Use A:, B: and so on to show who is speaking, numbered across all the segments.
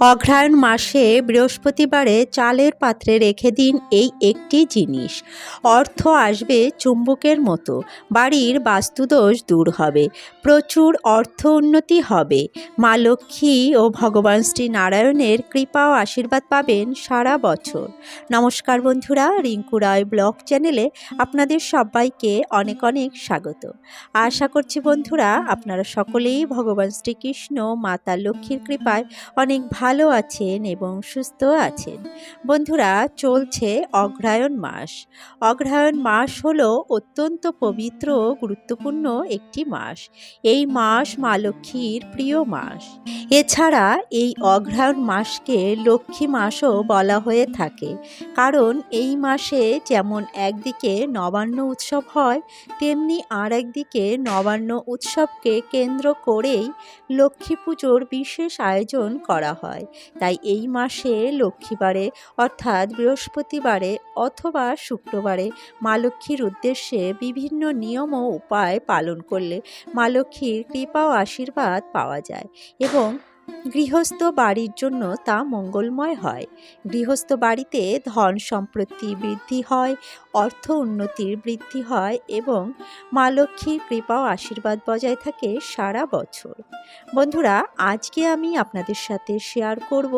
A: অঘ্রায়ণ মাসে বৃহস্পতিবারে চালের পাত্রে রেখে দিন এই একটি জিনিস। অর্থ আসবে চুম্বকের মতো। বাড়ির বাস্তুদোষ দূর হবে। প্রচুর অর্থ উন্নতি হবে। মা লক্ষ্মী ও ভগবান শ্রী নারায়ণের কৃপা ও আশীর্বাদ পাবেন সারা বছর। নমস্কার বন্ধুরা, রিঙ্কু রায় ব্লগ চ্যানেলে আপনাদের সবাইকে অনেক অনেক স্বাগত। আশা করছি বন্ধুরা, আপনারা সকলেই ভগবান শ্রীকৃষ্ণ, মাতা লক্ষ্মীর কৃপায় অনেক ভালো আছেন এবং সুস্থ আছেন। বন্ধুরা, চলছে অগ্রহায়ণ মাস। অগ্রহায়ণ মাস হলো অত্যন্ত পবিত্র গুরুত্বপূর্ণ একটি মাস। এই মাস মা লক্ষ্মীর প্রিয় মাস। এছাড়া এই অগ্রহায়ণ মাসকে লক্ষ্মী মাসও বলা হয়ে থাকে। কারণ এই মাসে যেমন একদিকে নবান্ন উৎসব হয়, তেমনি আর একদিকে নবান্ন উৎসবকে কেন্দ্র করেই লক্ষ্মী পুজোর বিশেষ আয়োজন করা হয়। তাই এই মাসে লক্ষ্মীবারে, অর্থাৎ বৃহস্পতিবারে অথবা শুক্রবারে মা লক্ষ্মীর উদ্দেশ্যে বিভিন্ন নিয়ম ও উপায় পালন করলে মা লক্ষ্মীর কৃপা ও আশীর্বাদ পাওয়া যায় এবং গৃহস্থ বাড়ির জন্য তা মঙ্গলময় হয়। গৃহস্থ বাড়িতে ধন সম্পত্তি বৃদ্ধি হয়, অর্থ উন্নতির বৃদ্ধি হয় এবং মা লক্ষ্মীর কৃপা ও আশীর্বাদ বজায় থাকে সারা বছর। বন্ধুরা, আজকে আমি আপনাদের সাথে শেয়ার করব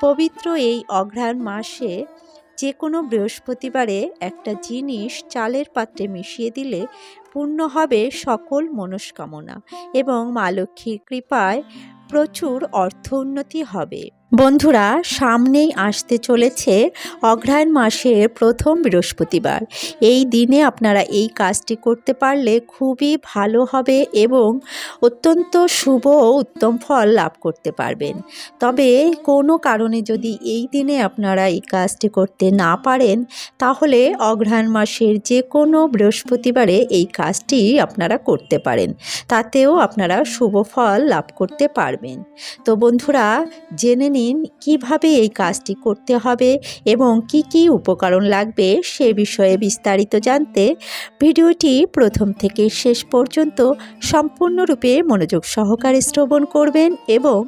A: পবিত্র এই অঘ্রায়ণ মাসে যে কোনো বৃহস্পতিবারে একটা জিনিস চালের পাত্রে মিশিয়ে দিলে পূর্ণ হবে সকল মনস্কামনা এবং মা লক্ষ্মীর কৃপায় প্রচুর অর্থ উন্নতি হবে। বন্ধুরা, সামনেই আসতে চলেছে অগ্রহায়ণ মাসের প্রথম বৃহস্পতিবার। এই দিনে আপনারা এই কাজটি করতে পারলে খুবই ভালো হবে এবং অত্যন্ত শুভ উত্তম ফল লাভ করতে পারবেন। তবে কোনো কারণে যদি এই দিনে আপনারা এই কাজটি করতে না পারেন, তাহলে অগ্রহায়ণ মাসের যে কোনো বৃহস্পতিবারে এই কাজটি আপনারা করতে পারেন। তাতেও আপনারা শুভ ফল লাভ করতে পারবেন। তো বন্ধুরা, জেনে নিন কীভাবে এই কাজটি করতে হবে এবং কি কি উপকরণ লাগবে সে বিষয়ে বিস্তারিত জানতে ভিডিওটি প্রথম থেকে শেষ পর্যন্ত সম্পূর্ণরূপে মনোযোগ সহকারে শ্রবণ করবেন এবং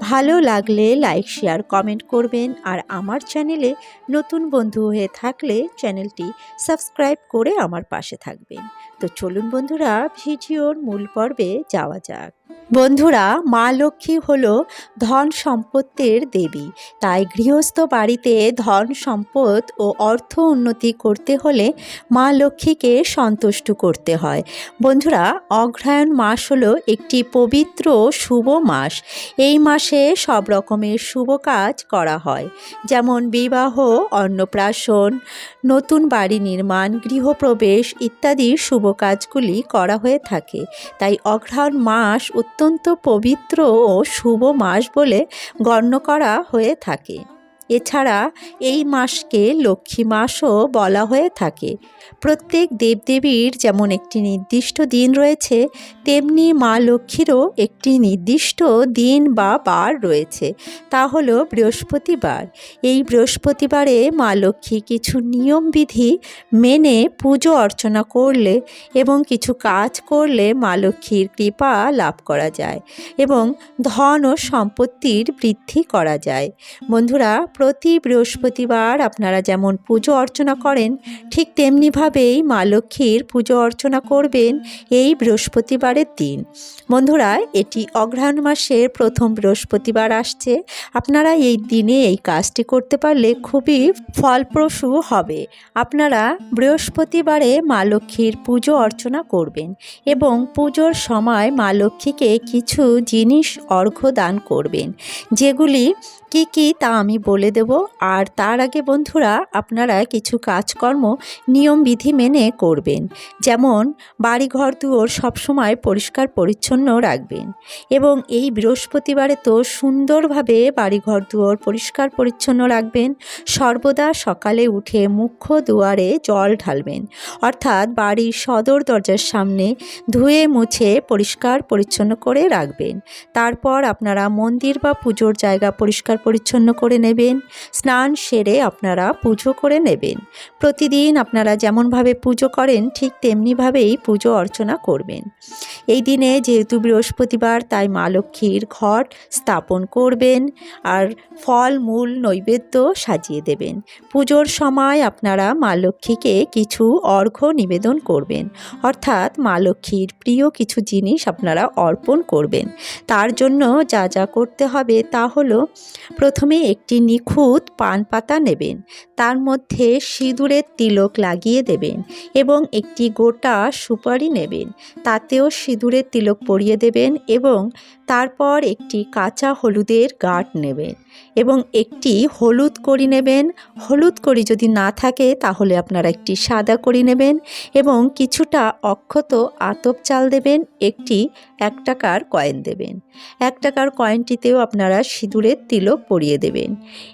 A: ভালো লাগলে লাইক, শেয়ার, কমেন্ট করবেন। আর আমার চ্যানেলে নতুন বন্ধু হয়ে থাকলে চ্যানেলটি সাবস্ক্রাইব করে আমার পাশে থাকবেন। তো চলুন বন্ধুরা, ভিডিওর মূল পর্বে যাওয়া যাক। বন্ধুরা, মা লক্ষ্মী হল ধন সম্পত্তির দেবী। তাই গৃহস্থ বাড়িতে ধন সম্পদ ও অর্থ উন্নতি করতে হলে মা লক্ষ্মীকে সন্তুষ্ট করতে হয়। বন্ধুরা অগ্রহায়ণ মাস হলো একটি পবিত্র শুভ মাস। এই মাসে সব রকমের শুভ কাজ করা হয়। যেমন বিবাহ, অন্নপ্রাশন, নতুন বাড়ি নির্মাণ, গৃহপ্রবেশ ইত্যাদি শুভ কাজগুলি করা হয়ে থাকে। তাই অঘ্রাণ মাস অত্যন্ত পবিত্র ও শুভ মাস বলে গণ্য করা হয়ে থাকে। এছাড়া এই মাসকে লক্ষ্মী মাসও বলা হয়ে থাকে। প্রত্যেক দেবদেবীর যেমন একটি নির্দিষ্ট দিন রয়েছে, তেমনি মা লক্ষ্মীরও একটি নির্দিষ্ট দিন বা বার রয়েছে। তা হলো বৃহস্পতিবার। এই বৃহস্পতিবারে মা লক্ষ্মী কিছু নিয়মবিধি মেনে পুজো অর্চনা করলে এবং কিছু কাজ করলে মা লক্ষ্মীর কৃপা লাভ করা যায় এবং ধন ও সম্পত্তির বৃদ্ধি করা যায়। বন্ধুরা প্রতি বৃহস্পতিবার আপনারা যেমন পুজো অর্চনা করেন, ঠিক তেমনিভাবেই মা লক্ষ্মীর পুজো অর্চনা করবেন এই বৃহস্পতিবারের দিন। বন্ধুরা, এটি অগ্রহায়ণ মাসের প্রথম বৃহস্পতিবার আসছে। আপনারা এই দিনে এই কাজটি করতে পারলে খুবই ফলপ্রসূ হবে। আপনারা বৃহস্পতিবারে মা লক্ষ্মীর পুজো অর্চনা করবেন এবং পুজোর সময় মা লক্ষ্মীকে কিছু জিনিস অর্ঘ্য দান করবেন, যেগুলি কি কি তা আমি বলে দেব। আর তার আগে বন্ধুরা, আপনারা কিছু কাজকর্ম নিয়মবিধি মেনে করবেন। যেমন, বাড়িঘর দুয়োর সবসময় পরিষ্কার পরিচ্ছন্ন রাখবেন। এবং এই বৃহস্পতিবারে তো সুন্দরভাবে বাড়িঘর দুয়োর পরিষ্কার পরিচ্ছন্ন রাখবেন। সর্বদা সকালে উঠে মুখ্য দুয়ারে জল ঢালবেন। অর্থাৎ বাড়ির সদর দরজার সামনে ধুয়ে মুছে পরিষ্কার পরিচ্ছন্ন করে রাখবেন। তারপর আপনারা মন্দির বা পুজোর জায়গা পরিষ্কার পরিচ্ছন্ন করে নেবেন। স্নান সেরে আপনারা পুজো করে নেবেন। প্রতিদিন আপনারা যেমনভাবে পুজো করেন, ঠিক তেমনিভাবেই পুজো অর্চনা করবেন। এই দিনে যেহেতু বৃহস্পতিবার, তাই মা লক্ষ্মীর ঘট স্থাপন করবেন আর ফল, মূল, নৈবেদ্য সাজিয়ে দেবেন। পুজোর সময় আপনারা মা লক্ষ্মীকে কিছু অর্ঘ্য নিবেদন করবেন। অর্থাৎ মা লক্ষ্মীর প্রিয় কিছু জিনিস আপনারা অর্পণ করবেন। তার জন্য যা যা করতে হবে তা হলো প্রথমে একটি নিখুঁত পান পাতা নেবেন, তার মধ্যে সিঁদুরের তিলক লাগিয়ে দেবেন এবং একটি গোটা সুপারি নেবেন। তাতেও সিঁদুরের তিলক পরিয়ে দেবেন এবং তারপর একটি কাঁচা হলুদের গাঁট নেবেন। এবং একটি হলুদ করি নেবেন। হলুদ করি যদি না থাকে, তাহলে আপনারা একটি সাদা করি নেবেন এবং কিছুটা অক্ষত আতপ চাল দেবেন, একটি এক টাকার কয়েন দেবেন। এক টাকার কয়েনটিতেও আপনারা সিঁদুরের তিলক পরিয়ে দেবেন।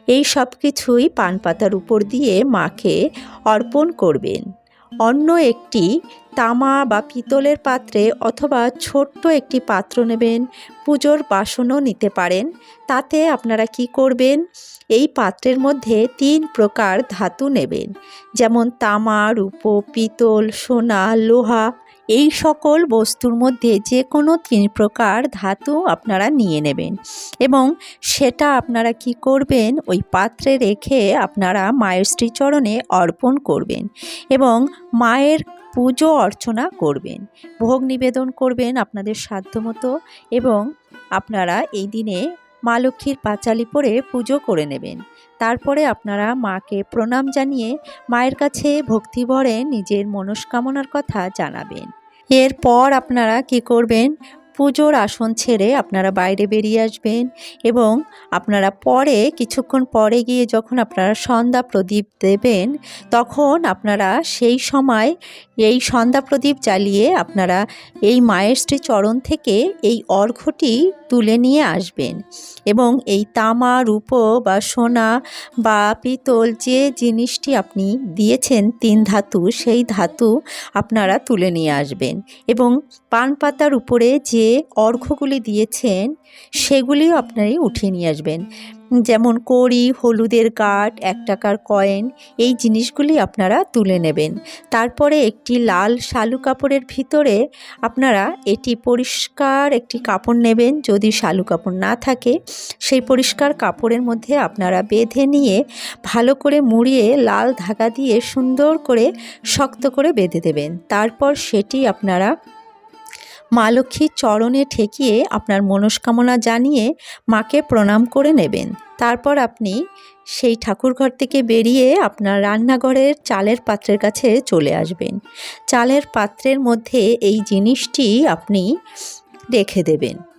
A: এই সব কিছুই পান পাতার উপর দিয়ে মাকে অর্পণ করবেন। অন্য একটি তামা বা পিতলের পাত্রে অথবা ছোট্ট একটি পাত্র নেবেন, পুজোর বাসনও নিতে পারেন। তাতে আপনারা কি করবেন? এই পাত্রের মধ্যে তিন প্রকার ধাতু নেবেন। যেমন তামা, রূপো, পিতল, সোনা, লোহা এই সকল বস্তুর মধ্যে যে কোনো তিন প্রকার ধাতু আপনারা নিয়ে নেবেন এবং সেটা আপনারা কি করবেন? ওই পাত্রে রেখে আপনারা মায়ের শ্রীচরণে অর্পণ করবেন এবং মায়ের পুজো অর্চনা করবেন। ভোগ নিবেদন করবেন আপনাদের সাধ্যমতো এবং আপনারা এই দিনে মা লক্ষ্মীর পাঁচালি পরে পুজো করে নেবেন। তারপরে আপনারা মাকে প্রণাম জানিয়ে মায়ের কাছে ভক্তি ভরে নিজের মনস্কামনার কথা জানাবেন। এরপর আপনারা কি করবেন? পুজোর আসন ছেড়ে আপনারা বাইরে বেরিয়ে আসবেন এবং আপনারা পরে, কিছুক্ষণ পরে গিয়ে যখন আপনারা সন্ধ্যা প্রদীপ দেবেন, তখন আপনারা সেই সময় এই সন্ধ্যা প্রদীপ জ্বালিয়ে আপনারা এই মায়ের শ্রী চরণ থেকে এই অর্ঘ্যটি তুলে নিয়ে আসবেন। এবং এই তামা, রূপো বা সোনা বা পিতল যে জিনিসটি আপনি দিয়েছেন তিন ধাতু, সেই ধাতু আপনারা তুলে নিয়ে আসবেন। এবং পান পাতার উপরে যে অর্ঘ্যগুলি দিয়েছেন, সেগুলিও আপনারাই উঠিয়ে নিয়ে আসবেন। যেমন কড়ি, হলুদের গাঁট এক টাকার কয়েন, এই জিনিসগুলি আপনারা তুলে নেবেন। তারপরে একটি লাল শালু কাপড়ের ভিতরে আপনারা এটি পরিষ্কার একটি কাপড় নেবেন, যদি শালু কাপড় না থাকে। সেই পরিষ্কার কাপড়ের মধ্যে আপনারা বেঁধে নিয়ে ভালো করে মুড়িয়ে লাল ধাগা দিয়ে সুন্দর করে শক্ত করে বেঁধে দেবেন। তারপর সেটি আপনারা মা লক্ষ্মীর চরণে ঠেকিয়ে আপনার মনস্কামনা জানিয়ে মাকে প্রণাম করে নেবেন। তারপর আপনি সেই ঠাকুরঘর থেকে বেরিয়ে আপনার রান্নাঘরের চালের পাত্রের কাছে চলে আসবেন। চালের পাত্রের মধ্যে এই জিনিসটি আপনি রেখে দেবেন।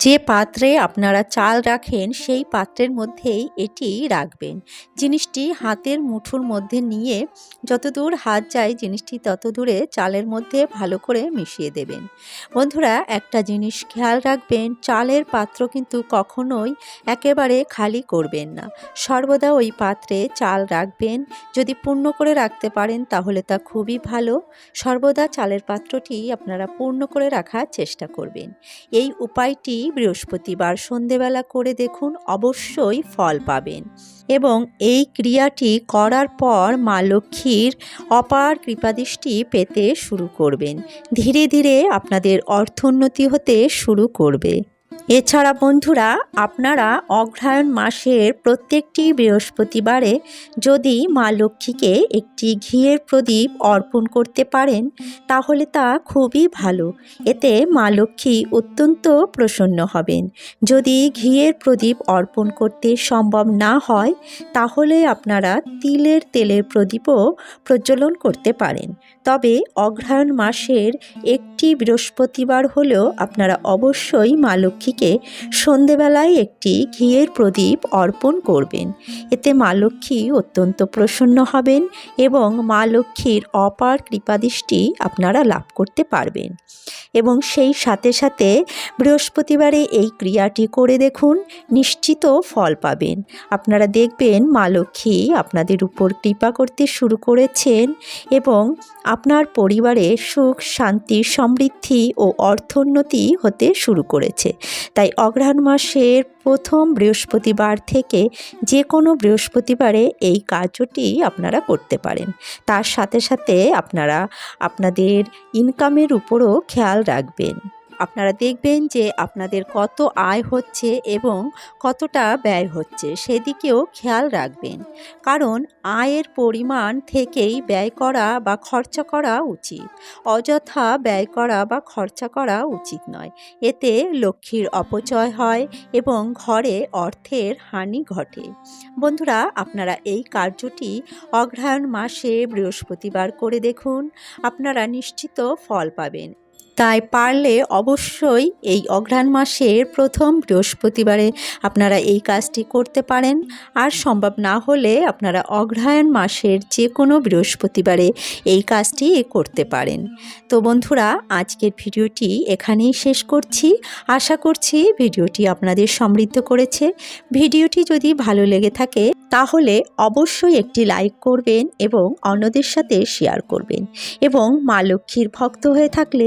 A: যে পাত্রে আপনারা চাল রাখেন, সেই পাত্রের মধ্যেই এটি রাখবেন। জিনিসটি হাতের মুঠোর মধ্যে নিয়ে যতদূর হাত যায়, জিনিসটি তত দূরে চালের মধ্যে ভালো করে মিশিয়ে দেবেন। বন্ধুরা, একটা জিনিস খেয়াল রাখবেন, চালের পাত্র কিন্তু কখনোই একেবারে খালি করবেন না। সর্বদা ওই পাত্রে চাল রাখবেন। যদি পূর্ণ করে রাখতে পারেন, তাহলে তা খুবই ভালো। সর্বদা চালের পাত্রটি আপনারা পূর্ণ করে রাখার চেষ্টা করবেন। এই উপায়টি বৃহস্পতিবার সন্ধেবেলা করে দেখুন অবশ্যই ফল পাবেন। এবং এই ক্রিয়াটি করার পর মা লক্ষ্মীর অপার কৃপাদৃষ্টি পেতে শুরু করবেন। ধীরে ধীরে আপনাদের অর্থোন্নতি হতে শুরু করবে। এছাড়া বন্ধুরা, আপনারা অগ্রহায়ণ মাসের প্রত্যেকটি বৃহস্পতিবারে যদি মা লক্ষ্মীকে একটি ঘিয়ের প্রদীপ অর্পণ করতে পারেন, তাহলে তা খুবই ভালো। এতে মা লক্ষ্মী অত্যন্ত প্রসন্ন হবেন। যদি ঘিয়ের প্রদীপ অর্পণ করতে সম্ভব না হয়, তাহলে আপনারা তিলের তেলের প্রদীপও প্রজ্বলন করতে পারেন। তবে অগ্রহায়ণ মাসের একটি বৃহস্পতিবার হলেও আপনারা অবশ্যই মা লক্ষ্মীকে সন্ধেবেলায় একটি ঘিয়ের প্রদীপ অর্পণ করবেন। এতে মা লক্ষ্মী অত্যন্ত প্রসন্ন হবেন এবং মা লক্ষ্মীর অপার কৃপাদৃষ্টি আপনারা লাভ করতে পারবেন। এবং সেই সাথে সাথে বৃহস্পতিবারে এই ক্রিয়াটি করে দেখুন, নিশ্চিত ফল পাবেন। আপনারা দেখবেন মা লক্ষ্মী আপনাদের উপর কৃপা করতে শুরু করেছেন এবং আপনার পরিবারে সুখ, শান্তি, সমৃদ্ধি ও অর্থোন্নতি হতে শুরু করেছে। তাই অগ্রহায়ণ মাসের প্রথম বৃহস্পতিবার থেকে যে কোনো বৃহস্পতিবারে এই কার্যটি আপনারা করতে পারেন। তার সাথে সাথে আপনারা আপনাদের ইনকামের উপরও খেয়াল রাখবেন। আপনারা দেখবেন যে আপনাদের কত আয় হচ্ছে এবং কতটা ব্যয় হচ্ছে, সেদিকেও খেয়াল রাখবেন। কারণ আয়ের পরিমাণ থেকেই ব্যয় করা বা খরচা করা উচিত। অযথা ব্যয় করা বা খরচা করা উচিত নয়। এতে লক্ষ্মীর অপচয় হয় এবং ঘরে অর্থের হানি ঘটে। বন্ধুরা, আপনারা এই কার্যটি অগ্রহায়ণ মাসে বৃহস্পতিবার করে দেখুন। আপনারা নিশ্চিত ফল পাবেন। তাই পারলে অবশ্যই এই অঘ্রাণ মাসের প্রথম বৃহস্পতিবারে আপনারা এই কাজটি করতে পারেন। আর সম্ভব না হলে আপনারা অগ্রহায়ণ মাসের যে কোনো বৃহস্পতিবারে এই কাজটি করতে পারেন। তো বন্ধুরা, আজকের ভিডিওটি এখানেই শেষ করছি। আশা করছি ভিডিওটি আপনাদের সমৃদ্ধ করেছে। ভিডিওটি যদি ভালো লেগে থাকে, তাহলে অবশ্যই একটি লাইক করবেন এবং অন্যদের সাথে শেয়ার করবেন। এবং মা লক্ষ্মীর ভক্ত হয়ে থাকলে